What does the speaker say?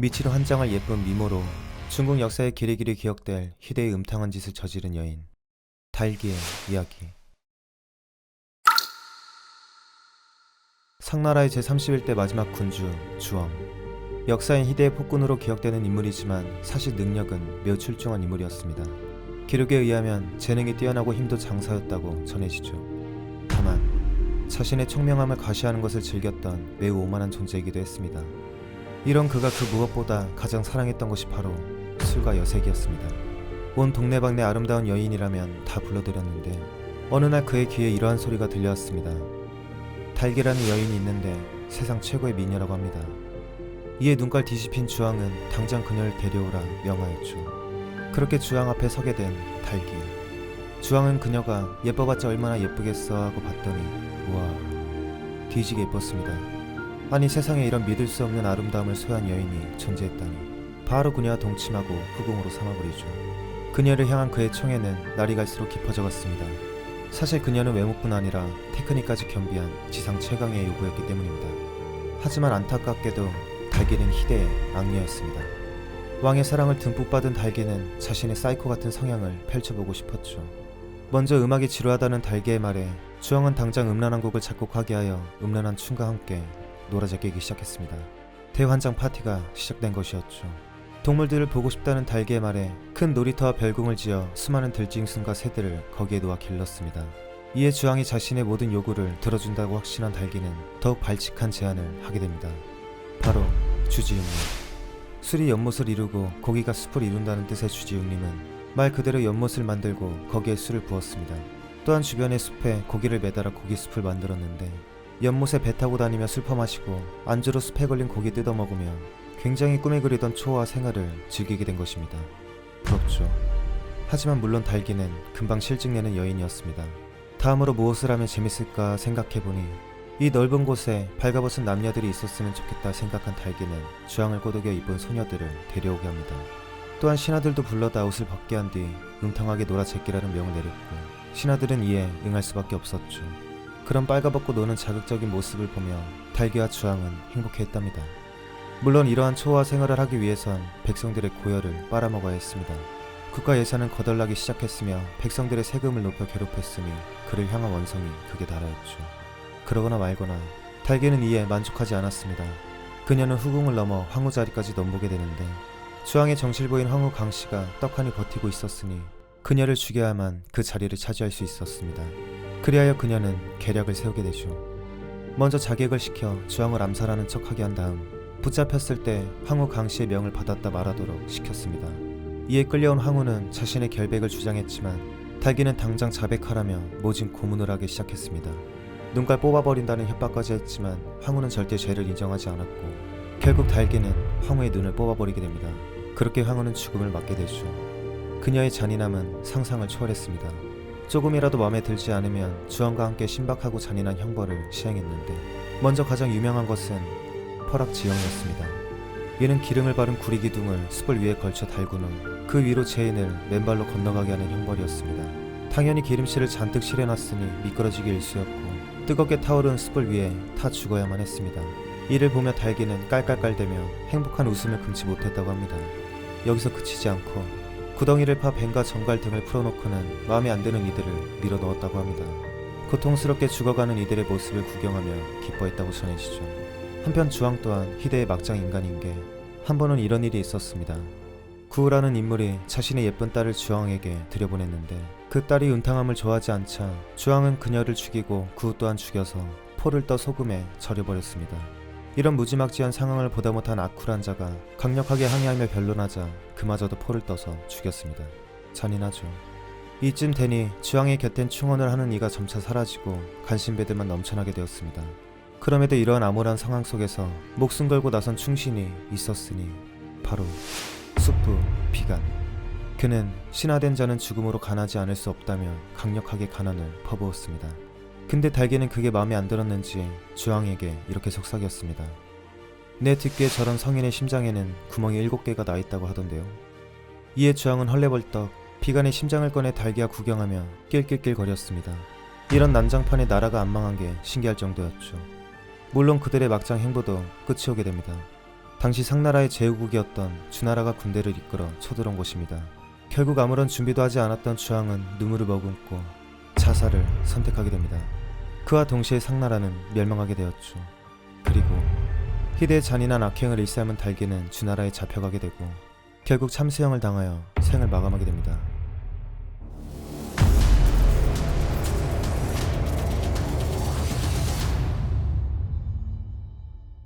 미치로 한 장을 예쁜 미모로 중국 역사에 길이길이 기억될 희대의 음탕한 짓을 저지른 여인 달기의 이야기 상나라의 제31대 마지막 군주 주왕 역사인 희대의 폭군으로 기억되는 인물이지만 사실 능력은 매우 출중한 인물이었습니다. 기록에 의하면 재능이 뛰어나고 힘도 장사였다고 전해지죠. 다만 자신의 총명함을 과시하는 것을 즐겼던 매우 오만한 존재이기도 했습니다. 이런 그가 그 무엇보다 가장 사랑했던 것이 바로 술과 여색이었습니다. 온 동네방네 아름다운 여인이라면 다 불러들였는데 어느 날 그의 귀에 이러한 소리가 들려왔습니다. 달기라는 여인이 있는데 세상 최고의 미녀라고 합니다. 이에 눈깔 뒤집힌 주왕은 당장 그녀를 데려오라 명하였죠. 그렇게 주왕 앞에 서게 된 달기. 주왕은 그녀가 예뻐봤자 얼마나 예쁘겠어 하고 봤더니 우와 뒤지게 예뻤습니다. 아니 세상에 이런 믿을 수 없는 아름다움을 소유한 여인이 존재했다니 바로 그녀와 동침하고 후궁으로 삼아버리죠. 그녀를 향한 그의 청에는 날이 갈수록 깊어져 갔습니다. 사실 그녀는 외모뿐 아니라 테크닉까지 겸비한 지상 최강의 요구였기 때문입니다. 하지만 안타깝게도 달기는 희대의 악녀였습니다. 왕의 사랑을 듬뿍 받은 달기는 자신의 사이코 같은 성향을 펼쳐보고 싶었죠. 먼저 음악이 지루하다는 달기의 말에 주왕은 당장 음란한 곡을 작곡하게 하여 음란한 춤과 함께 놀아제끼기 시작했습니다. 대환장 파티가 시작된 것이었죠. 동물들을 보고 싶다는 달기의 말에 큰 놀이터와 별궁을 지어 수많은 들짐승과 새들을 거기에 놓아 길렀습니다. 이에 주왕이 자신의 모든 요구를 들어준다고 확신한 달기는 더욱 발칙한 제안을 하게 됩니다. 바로 주지육림. 술이 연못을 이루고 고기가 숲을 이룬다는 뜻의 주지육림은 말 그대로 연못을 만들고 거기에 술을 부었습니다. 또한 주변의 숲에 고기를 매달아 고기 숲을 만들었는데 연못에 배 타고 다니며 술 퍼 마시고 안주로 숲에 걸린 고기 뜯어 먹으며 굉장히 꿈에 그리던 초호화 생활을 즐기게 된 것입니다. 부럽죠. 하지만 물론 달기는 금방 실증내는 여인이었습니다. 다음으로 무엇을 하면 재밌을까 생각해보니 이 넓은 곳에 발가벗은 남녀들이 있었으면 좋겠다 생각한 달기는 주황을 꼬드겨 입은 소녀들을 데려오게 합니다. 또한 신하들도 불러다 옷을 벗게 한 뒤 음탕하게 놀아 제끼라는 명을 내렸고 신하들은 이에 응할 수밖에 없었죠. 그런 빨가벗고 노는 자극적인 모습을 보며 달기와 주황은 행복해했답니다. 물론 이러한 초호화 생활을 하기 위해선 백성들의 고열을 빨아먹어야 했습니다. 국가 예산은 거덜나기 시작했으며 백성들의 세금을 높여 괴롭혔으니 그를 향한 원성이 극에 달하였죠. 그러거나 말거나 달기는 이에 만족하지 않았습니다. 그녀는 후궁을 넘어 황후 자리까지 넘보게 되는데 주왕의 정실보인 황후 강씨가 떡하니 버티고 있었으니 그녀를 죽여야만 그 자리를 차지할 수 있었습니다. 그리하여 그녀는 계략을 세우게 되죠. 먼저 자객을 시켜 주왕을 암살하는 척하게 한 다음 붙잡혔을 때 황후 강씨의 명을 받았다 말하도록 시켰습니다. 이에 끌려온 황후는 자신의 결백을 주장했지만 달기는 당장 자백하라며 모진 고문을 하기 시작했습니다. 눈깔 뽑아버린다는 협박까지 했지만 황후는 절대 죄를 인정하지 않았고 결국 달기는 황후의 눈을 뽑아버리게 됩니다. 그렇게 황후는 죽음을 맞게 되죠. 그녀의 잔인함은 상상을 초월했습니다. 조금이라도 마음에 들지 않으면 주왕과 함께 신박하고 잔인한 형벌을 시행했는데 먼저 가장 유명한 것은 퍼락지형이었습니다. 이는 기름을 바른 구리 기둥을 숲을 위에 걸쳐 달군 후 그 위로 죄인을 맨발로 건너가게 하는 형벌이었습니다. 당연히 기름칠을 잔뜩 칠해놨으니 미끄러지기 일쑤였고 뜨겁게 타오른 숲을 위에 타 죽어야만 했습니다. 이를 보며 달기는 깔깔깔대며 행복한 웃음을 금치 못했다고 합니다. 여기서 그치지 않고 구덩이를 파 뱀과 정갈 등을 풀어놓고는 마음에 안 드는 이들을 밀어 넣었다고 합니다. 고통스럽게 죽어가는 이들의 모습을 구경하며 기뻐했다고 전해지죠. 한편 주왕 또한 희대의 막장 인간인 게 한 번은 이런 일이 있었습니다. 구우라는 인물이 자신의 예쁜 딸을 주왕에게 들여보냈는데 그 딸이 운탕함을 좋아하지 않자 주왕은 그녀를 죽이고 구우 또한 죽여서 포를 떠 소금에 절여버렸습니다. 이런 무지막지한 상황을 보다 못한 아쿠란 자가 강력하게 항의하며 변론하자 그마저도 포를 떠서 죽였습니다. 잔인하죠. 이쯤 되니 주왕의 곁엔 충원을 하는 이가 점차 사라지고 간신배들만 넘쳐나게 되었습니다. 그럼에도 이러한 암울한 상황 속에서 목숨 걸고 나선 충신이 있었으니 바로 숙부 비간. 그는 신화된 자는 죽음으로 가나지 않을 수 없다며 강력하게 가난을 퍼부었습니다. 근데 달기는 그게 마음에 안 들었는지 주왕에게 이렇게 속삭였습니다. 내 듣기에 저런 성인의 심장에는 구멍이 일곱 개가 나 있다고 하던데요. 이에 주왕은 헐레벌떡 비간의 심장을 꺼내 달기와 구경하며 낄낄낄 거렸습니다. 이런 난장판에 나라가 안 망한 게 신기할 정도였죠. 물론 그들의 막장 행보도 끝이 오게 됩니다. 당시 상나라의 제후국이었던 주나라가 군대를 이끌어 쳐들어온 곳입니다. 결국 아무런 준비도 하지 않았던 주왕은 눈물을 머금고 자살을 선택하게 됩니다. 그와 동시에 상나라는 멸망하게 되었죠. 그리고 희대의 잔인한 악행을 일삼은 달기는 주나라에 잡혀가게 되고 결국 참수형을 당하여 생을 마감하게 됩니다.